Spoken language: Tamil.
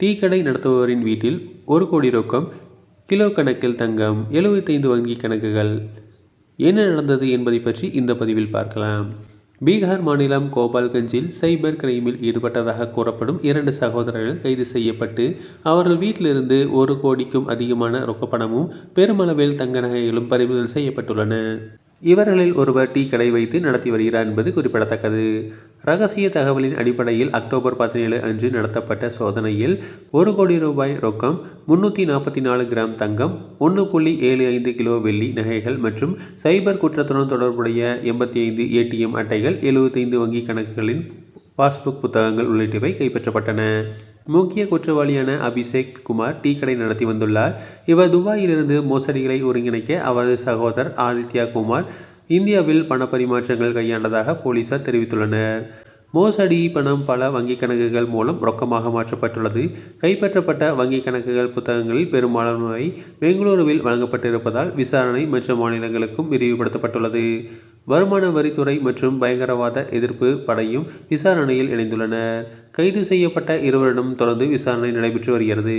டீ கடை நடத்துபவரின் வீட்டில் ஒரு கோடி ரொக்கம் கிலோ கணக்கில் தங்கம் எழுபத்தைந்து வங்கி கணக்குகள். என்ன நடந்தது என்பதை பற்றி இந்த பதிவில் பார்க்கலாம். பீகார் மாநிலம் கோபால்கஞ்சில் சைபர் கிரைமில் ஈடுபட்டதாக கூறப்படும் இரண்டு சகோதரர்கள் கைது செய்யப்பட்டு அவர்கள் வீட்டிலிருந்து ஒரு கோடிக்கும் அதிகமான ரொக்கப்பணமும் பெருமளவில் தங்க நகைகளும் பறிமுதல் செய்யப்பட்டுள்ளன. இவர்களில் ஒருவர் டீ கடை வைத்து நடத்தி வருகிறார் என்பது குறிப்பிடத்தக்கது. ரகசிய தகவலின் அடிப்படையில் அக்டோபர் பதினேழு அன்று நடத்தப்பட்ட சோதனையில் ஒரு கோடி ரூபாய் ரொக்கம் முன்னூற்றி நாற்பத்தி நாலு கிராம் தங்கம் ஒன்று புள்ளி ஏழு ஐந்து கிலோ வெள்ளி நகைகள் மற்றும் சைபர் குற்றத்துடன் தொடர்புடைய எண்பத்தி ஐந்து ஏடிஎம் அட்டைகள் எழுபத்தைந்து வங்கி கணக்குகளின் பாஸ்புக் புத்தகங்கள் உள்ளிட்டவை கைப்பற்றப்பட்டன. முக்கிய குற்றவாளியான அபிஷேக் குமார் டீ கடை நடத்தி வந்துள்ளார். இவர் துபாயிலிருந்து மோசடிகளை ஒருங்கிணைக்க அவரது சகோதரர் ஆதித்யா குமார் இந்தியாவில் பணப்பரிமாற்றங்கள் கையாண்டதாக போலீசார் தெரிவித்துள்ளனர். மோசடி பணம் பல வங்கிக் கணக்குகள் மூலம் ரொக்கமாக மாற்றப்பட்டுள்ளது. கைப்பற்றப்பட்ட வங்கிக் கணக்குகள் புத்தகங்களில் பெரும்பாலானவை பெங்களூருவில் வழங்கப்பட்டிருப்பதால் விசாரணை மற்ற மாநிலங்களுக்கும் விரிவுபடுத்தப்பட்டுள்ளது. வருமான வரித்துறை மற்றும் பயங்கரவாத எதிர்ப்பு படையும் விசாரணையில் இணைந்துள்ளனர். கைது செய்யப்பட்ட இருவரிடம் தொடர்ந்து விசாரணை நடைபெற்று வருகிறது.